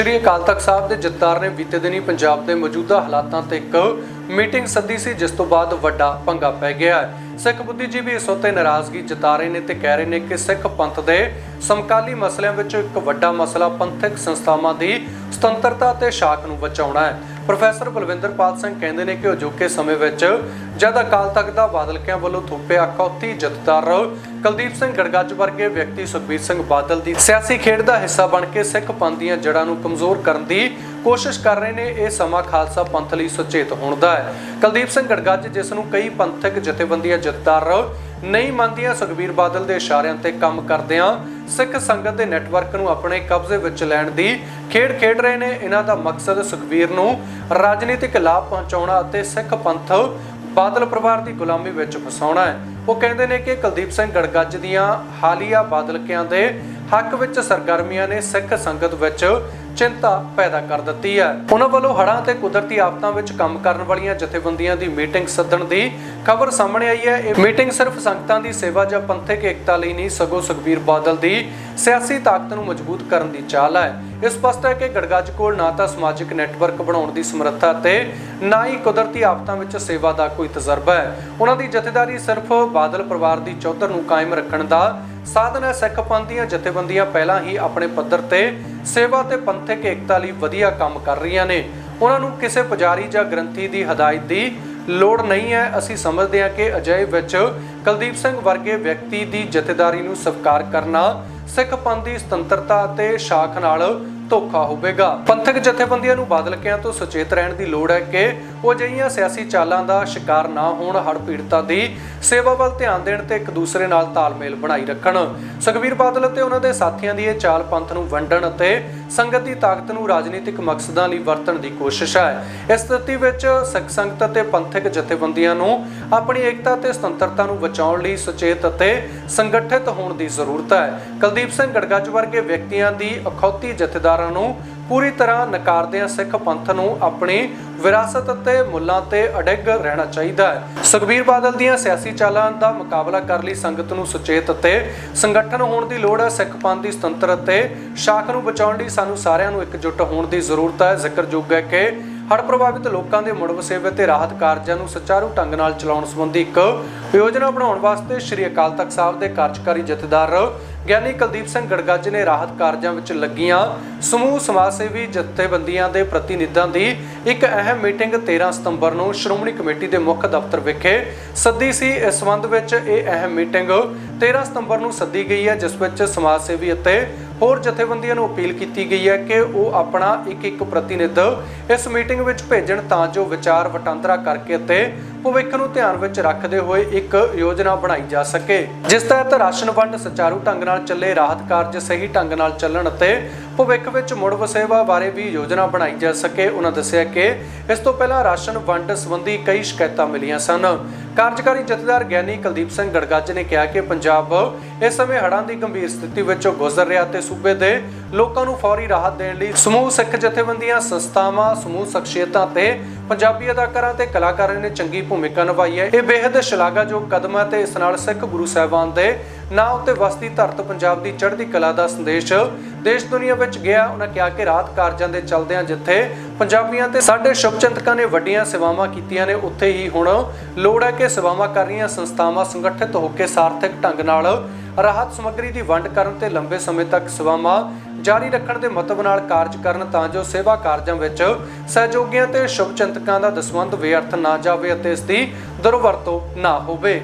ਸ਼੍ਰੀ ਅਕਾਲ ਤਖਤ ਸਾਹਿਬ ਦੇ ਜਥੇਦਾਰ ਨੇ ਬੀਤੇ ਦਿਨੀ ਪੰਜਾਬ ਦੇ ਮੌਜੂਦਾ ਹਾਲਾਤਾਂ ਤੇ ਇੱਕ ਮੀਟਿੰਗ ਸੱਦੀ ਸੀ, ਜਿਸ ਤੋਂ ਬਾਅਦ ਵੱਡਾ ਪੰਗਾ ਪੈ ਗਿਆ ਹੈ। ਸਿੱਖ ਬੁੱਧੀਜੀਵੀ ਇਸ ਉੱਤੇ ਨਾਰਾਜ਼ਗੀ ਜਤਾ ਰਹੇ ਨੇ ਤੇ ਕਹਿ ਰਹੇ ਨੇ ਕਿ ਸਿੱਖ ਪੰਥ ਦੇ ਸਮਕਾਲੀ ਮਸਲਿਆਂ ਵਿੱਚ ਇੱਕ ਵੱਡਾ ਮਸਲਾ ਪੰਥਕ ਸੰਸਥਾਵਾਂ ਦੀ ਸੁਤੰਤਰਤਾ ਤੇ ਸ਼ਾਕ ਨੂੰ ਬਚਾਉਣਾ ਹੈ। ਪ੍ਰੋਫੈਸਰ ਬਲਵਿੰਦਰਪਾਲ ਸਿੰਘ ਕਹਿੰਦੇ ਨੇ ਕਿ ਅਜੋਕੇ ਸਮੇਂ ਵਿੱਚ ਜਦ ਅਕਾਲ ਤਖਤ ਦਾ ਬਾਦਲਕਿਆਂ ਵੱਲੋਂ ਥੋਪਿਆ ਅਖੌਤੀ ਜਥੇਦਾਰ ਕੁਲਦੀਪ ਸਿੰਘ ਗੜਗੱਜ ਵਰਗੇ ਵਿਅਕਤੀ ਸੁਖਬੀਰ ਸਿੰਘ ਬਾਦਲ ਦੀ ਸਿਆਸੀ ਖੇਡ ਦਾ ਹਿੱਸਾ ਬਣ ਕੇ ਸਿੱਖ ਪੰਥ ਦੀਆਂ ਜੜ੍ਹਾਂ ਨੂੰ ਕਮਜ਼ੋਰ ਕਰਨ ਦੀ ਕੋਸ਼ਿਸ਼ ਕਰ ਰਹੇ ਨੇ, ਇਹ ਸਮਾਂ ਖਾਲਸਾ ਪੰਥ ਲਈ ਸੁਚੇਤ ਹੋਣ ਦਾ ਹੈ। ਕੁਲਦੀਪ ਸਿੰਘ ਗੜਗੱਜ, ਜਿਸ ਨੂੰ ਕਈ ਪੰਥਕ ਜਥੇਬੰਦੀਆਂ ਜਥੇਦਾਰ ਨਹੀਂ ਮੰਨਦੀਆਂ ਸੁਖਬੀਰ ਬਾਦਲ ਦੇ ਇਸ਼ਾਰਿਆਂ ਤੇ ਕੰਮ ਕਰਦਿਆਂ ਸਿੱਖ ਸੰਗਤ ਦੇ ਨੈਟਵਰਕ ਨੂੰ ਆਪਣੇ ਕਬਜ਼ੇ ਵਿੱਚ ਲੈਣ ਦੀ ਖੇਡ ਖੇਡ ਰਹੇ ਨੇ। ਇਹਨਾਂ ਦਾ ਮਕਸਦ ਸੁਖਬੀਰ ਨੂੰ ਰਾਜਨੀਤਿਕ ਲਾਭ ਪਹੁੰਚਾਉਣਾ ਅਤੇ ਸਿੱਖ ਪੰਥ ਬਾਦਲ ਪਰਿਵਾਰ ਦੀ ਗੁਲਾਮੀ ਵਿੱਚ ਫਸਾਉਣਾ ਹੈ। ਉਹ ਕਹਿੰਦੇ ਨੇ ਕਿ ਕੁਲਦੀਪ ਸਿੰਘ ਗੜਗੱਜ ਦੀਆਂ ਹਾਲੀਆ ਬਾਦਲਕਿਆਂ ਦੇ ਹੱਕ ਵਿੱਚ ਸਰਗਰਮੀਆਂ ਨੇ ਸਿੱਖ ਸੰਗਤ ਵਿੱਚ ਚਿੰਤਾ ਪੈਦਾ ਕਰ ਦਿੱਤੀ ਹੈ। ਉਹਨਾਂ ਵੱਲੋਂ ਹੜ੍ਹਾਂ ਤੇ ਕੁਦਰਤੀ ਆਫਤਾਂ ਵਿੱਚ ਕੰਮ ਕਰਨ ਵਾਲੀਆਂ ਜਥੇਬੰਦੀਆਂ ਦੀ ਮੀਟਿੰਗ ਸੱਦਣ ਦੀ ਖਬਰ ਸਾਹਮਣੇ ਆਈ ਹੈ। ਇਹ ਮੀਟਿੰਗ ਸਿਰਫ ਸੰਗਤਾਂ ਦੀ ਸੇਵਾ ਜਾਂ ਪੰਥਕ ਏਕਤਾ ਲਈ ਨਹੀਂ, ਸਗੋਂ ਸੁਖਬੀਰ ਬਾਦਲ ਦੀ ਸਿਆਸੀ ਤਾਕਤ ਨੂੰ ਮਜ਼ਬੂਤ ਕਰਨ ਦੀ ਚਾਲ ਹੈ। ਇਹ ਸਪਸ਼ਟ ਹੈ ਕਿ ਗੜਗੱਜ ਕੋਲ ਨਾ ਤਾਂ ਸਮਾਜਿਕ ਨੈਟਵਰਕ ਬਣਾਉਣ ਦੀ ਸਮਰੱਥਾ ਤੇ ਨਾ ਹੀ ਕੁਦਰਤੀ ਆਫਤਾਂ ਵਿੱਚ ਸੇਵਾ ਦਾ ਕੋਈ ਤਜਰਬਾ ਹੈ। ਉਹਨਾਂ ਦੀ ਜਥੇਦਾਰੀ ਸਿਰਫ ਬਾਦਲ ਪਰਿਵਾਰ ਦੀ ਚੌਧਰ ਨੂੰ ਕਾਇਮ ਰੱਖਣ ਦਾ ਸਾਧਨ ਹੈ ਸਿੱਖ ਪੰਥ ਜਥੇਬੰਦੀਆਂ ਪਹਿਲਾਂ ਹੀ ਆਪਣੇ ਪੱਧਰ ਤੇ ਸੇਵਾ ਤੇ ਪੰਥਕ ਏਕਤਾ ਲਈ ਵਧੀਆ ਕੰਮ ਕਰ ਰਹੀਆਂ ਨੇ। ਉਹਨਾਂ ਨੂੰ ਕਿਸੇ ਪੁਜਾਰੀ ਜਾਂ ਗ੍ਰੰਥੀ ਦੀ ਹਦਾਇਤ ਦੀ ਲੋੜ ਨਹੀਂ ਹੈ। ਅਸੀਂ ਸਮਝਦੇ ਹਾਂ ਕਿ ਅਜਿਹੇ ਵਿੱਚ ਕੁਲਦੀਪ ਸਿੰਘ ਵਰਗੇ ਵਿਅਕਤੀ ਦੀ ਜਥੇਦਾਰੀ ਨੂੰ ਸਵੀਕਾਰ ਕਰਨਾ ਸਿੱਖ ਪੰਥ ਦੀ ਸੁਤੰਤਰਤਾ ਅਤੇ ਸ਼ਾਖ ਨਾਲ ਧੋਖਾ ਹੋਵੇਗਾ। ਪੰਥਕ ਜਥੇਬੰਦੀਆਂ ਨੂੰ ਬਾਦਲਕਿਆਂ ਤੋਂ ਸੁਚੇਤ ਰਹਿਣ ਦੀ ਲੋੜ ਹੈ ਕਿ ਉਹ ਅਜਿਹੀਆਂ ਸਿਆਸੀ ਚਾਲਾਂ ਦਾ ਸ਼ਿਕਾਰ ਨਾ ਹੋਣ ਹੜ ਪੀੜਤਾਂ ਦੀ ਸੇਵਾ ਵੱਲ ਧਿਆਨ ਦੇਣ ਤੇ ਇੱਕ ਦੂਸਰੇ ਨਾਲ ਤਾਲਮੇਲ ਬਣਾਈ ਰੱਖਣ। ਸੁਖਬੀਰ ਬਾਦਲ ਅਤੇ ਉਹਨਾਂ ਦੇ ਸਾਥੀਆਂ ਦੀ ਇਹ ਚਾਲ ਪੰਥ ਨੂੰ ਵੰਡਣ ਅਤੇ ਸੰਗਤ ਦੀ ਤਾਕਤ ਨੂੰ ਰਾਜਨੀਤਿਕ ਮਕਸਦਾਂ ਲਈ ਵਰਤਣ ਦੀ ਕੋਸ਼ਿਸ਼ ਹੈ। ਇਸ ਸਥਿਤੀ ਵਿੱਚ ਸਿੱਖ ਸੰਗਤ ਅਤੇ ਪੰਥਕ ਜਥੇਬੰਦੀਆਂ ਨੂੰ ਆਪਣੀ ਏਕਤਾ ਤੇ ਸੁਤੰਤਰਤਾ ਨੂੰ ਬਚਾਉਣ ਲਈ ਸੁਚੇਤ ਅਤੇ ਸੰਗਠਿਤ ਹੋਣ ਦੀ ਜ਼ਰੂਰਤ ਹੈ। ਕੁਲਦੀਪ ਸਿੰਘ ਗੜਗੱਜ ਵਰਗੇ ਵਿਅਕਤੀਆਂ ਦੀ ਅਖੌਤੀ ਜਥੇਦਾਰਾਂ ਨੂੰ ਪੂਰੀ ਤਰ੍ਹਾਂ ਨਕਾਰਦਿਆਂ ਸਿੱਖ ਪੰਥ ਨੂੰ ਆਪਣੀ ਵਿਰਾਸਤ ਅਤੇ ਮੁੱਲਾਂ ਤੇ ਅਡਿੱਗ ਰਹਿਣਾ ਚਾਹੀਦਾ ਹੈ। ਸੁਖਬੀਰ ਬਾਦਲ ਦੀਆਂ ਸਿਆਸੀ ਚਾਲਾਂ ਦਾ ਮੁਕਾਬਲਾ ਕਰਨ ਲਈ ਸੰਗਤ ਨੂੰ ਸੁਚੇਤ ਅਤੇ ਸੰਗਠਨ ਹੋਣ ਦੀ ਲੋੜ ਹੈ। ਸਿੱਖ ਪੰਥ ਦੀ ਸੁਤੰਤਰ ਅਤੇ ਸ਼ਾਖ ਨੂੰ ਬਚਾਉਣ ਲਈ ਸਾਨੂੰ ਸਾਰਿਆਂ ਨੂੰ ਇਕਜੁੱਟ ਹੋਣ ਦੀ ਜ਼ਰੂਰਤ ਹੈ। ਜ਼ਿਕਰਯੋਗ ਹੈ ਕਿ ਹੜ੍ਹ ਪ੍ਰਭਾਵਿਤ ਲੋਕਾਂ ਦੇ ਮੁੜ ਵਸੇਵੇ ਤੇ ਰਾਹਤ ਕਾਰਜਾਂ ਨੂੰ ਸੁਚਾਰੂ ਢੰਗ ਨਾਲ ਚਲਾਉਣ ਸੰਬੰਧੀ ਇੱਕ ਯੋਜਨਾ ਬਣਾਉਣ ਵਾਸਤੇ ਸ੍ਰੀ ਅਕਾਲ ਤਖਤ ਸਾਹਿਬ ਦੇ ਕਾਰਜਕਾਰੀ ਜਥੇਦਾਰ ਗਿਆਨੀ ਕੁਲਦੀਪ ਸਿੰਘ ਗੜਗੱਜ ਨੇ ਰਾਹਤ ਕਾਰਜਾਂ ਵਿੱਚ ਲੱਗੀਆਂ। ਸਮੂਹ ਸਮਾਜ ਸੇਵੀ ਜਥੇਬੰਦੀਆਂ ਦੇ ਪ੍ਰਤੀਨਿਧਾਂ ਦੀ ਇੱਕ ਅਹਿਮ ਮੀਟਿੰਗ 13 ਸਤੰਬਰ ਨੂੰ ਸ਼੍ਰੋਮਣੀ ਕਮੇਟੀ ਦੇ ਮੁੱਖ ਦਫ਼ਤਰ ਵਿਖੇ ਸੱਦੀ ਸੀ। ਇਸ ਸੰਬੰਧ ਵਿੱਚ ਇਹ ਅਹਿਮ ਮੀਟਿੰਗ 13 ਸਤੰਬਰ ਨੂੰ ਸੱਦੀ ਗਈ ਹੈ, ਜਿਸ ਵਿੱਚ ਸਮਾਜ ਸੇਵੀ ਅਤੇ ਹੋਰ ਜਥੇਬੰਦੀਆਂ ਨੂੰ ਅਪੀਲ ਕੀਤੀ ਗਈ ਹੈ ਕਿ ਉਹ ਆਪਣਾ ਇੱਕ ਇੱਕ ਪ੍ਰਤੀਨਿਧ ਇਸ ਮੀਟਿੰਗ ਵਿੱਚ ਭੇਜਣ ਤਾਂ ਜੋ ਵਿਚਾਰ ਵਟਾਂਦਰਾ ਕਰਕੇ ਅਤੇ ਭਵਿੱਖ ਨੂੰ ਧਿਆਨ ਵਿੱਚ ਰੱਖਦੇ ਹੋਏ ਇੱਕ ਯੋਜਨਾ ਬਣਾਈ ਜਾ ਸਕੇ। ਜਿਸ ਤਹਿਤ ਰਾਸ਼ਨ ਵੰਡ ਸੁਚਾਰੂ ਢੰਗ ਨਾਲ ਚੱਲੇ, ਰਾਹਤ ਕਾਰਜ ਸਹੀ ਢੰਗ ਨਾਲ ਚੱਲਣ ਅਤੇ ਭਵਿੱਖ ਵਿੱਚ ਮੁੜ ਵਸੇਵਾ ਬਾਰੇ ਵੀ ਯੋਜਨਾ ਬਣਾਈ ਜਾ ਸਕੇ। ਉਹਨਾਂ ਦੱਸਿਆ ਕਿ ਇਸ ਤੋਂ ਪਹਿਲਾਂ ਰਾਸ਼ਨ ਵੰਡ ਸੰਬੰਧੀ ਕਈ ਸ਼ਿਕਾਇਤਾਂ ਮਿਲੀਆਂ ਸਨ। ਕਾਰਜਕਾਰੀ ਜਥੇਦਾਰ ਗਿਆਨੀ ਕੁਲਦੀਪ ਸਿੰਘ ਗੜਗੱਜ ਨੇ ਕਿਹਾ ਕਿ ਪੰਜਾਬ ਇਸ ਸਮੇਂ ਹੜ੍ਹਾਂ ਦੀ ਗੰਭੀਰ ਸਥਿਤੀ ਵਿੱਚੋਂ ਗੁਜ਼ਰ ਰਿਹਾ ਤੇ ਸੂਬੇ ਦੇ ਲੋਕਾਂ ਨੂੰ ਫੌਰੀ ਰਾਹਤ ਦੇਣ ਲਈ ਸਮੂਹ ਸਿੱਖ ਜਥੇਬੰਦੀਆਂ, ਸੰਸਥਾਵਾਂ, ਸਮੂਹ ਸ਼ਖਸੀਅਤਾਂ ਤੇ ਪੰਜਾਬੀ ਅਦਾਕਾਰਾਂ ਤੇ ਕਲਾਕਾਰਾਂ ਨੇ ਚੰਗੀ ਭੂਮਿਕਾ ਨਿਭਾਈ ਹੈ। ਇਹ ਬੇहद ਸ਼ਲਾਘਾਯੋਗ ਕਦਮ ਹੈ ਤੇ ਇਸ ਨਾਲ ਸਿੱਖ ਗੁਰੂ ਸਾਹਿਬਾਨ ਦੇ ਨਾਂ ਉੱਤੇ ਵਸਦੀ ਧਰਤ ਪੰਜਾਬ ਦੀ ਚੜ੍ਹਦੀ ਕਲਾ ਦਾ ਸੰਦੇਸ਼ ਦੇਸ਼ ਦੁਨੀਆ ਵਿੱਚ ਗਿਆ। ਉਹਨਾਂ ਕਿਹਾ ਕਿ ਰਾਤ ਕਾਰਜਾਂ ਦੇ ਚਲਦਿਆਂ ਜਿੱਥੇ ਪੰਜਾਬੀਆਂ ਤੇ ਸਾਡੇ ਸ਼ੁਭਚਿੰਤਕਾਂ ਨੇ ਵੱਡੀਆਂ ਸੇਵਾਵਾਂ ਕੀਤੀਆਂ ਨੇ, ਉੱਥੇ ਹੀ ਹੁਣ ਲੋੜ ਹੈ ਕਿ ਸੇਵਾਵਾਂ ਕਰ ਰਹੀਆਂ ਸੰਸਥਾਵਾਂ ਸੰਗਠਿਤ ਹੋ ਕੇ ਸਾਰਥਕ ਢੰਗ ਨਾਲ ਰਾਹਤ ਸਮੱਗਰੀ ਦੀ ਵੰਡ ਕਰਨ ਤੇ ਲੰਬੇ ਸਮੇਂ ਤੱਕ ਸੇਵਾਵਾਂ ਜਾਰੀ ਰੱਖਣ ਦੇ ਮਤਲਬ ਨਾਲ ਕਾਰਜ ਕਰਨ ਤਾਂ ਜੋ ਸੇਵਾ ਕਾਰਜਾਂ ਵਿੱਚ ਸਹਿਯੋਗੀਆਂ ਤੇ ਸ਼ੁਭਚਿੰਤਕਾਂ ਦਾ ਦਸਵੰਧ ਵਿਅਰਥ ਨਾ ਜਾਵੇ ਅਤੇ ਇਸ ਦੀ ਦੁਰਵਰਤੋਂ ਨਾ ਹੋਵੇ।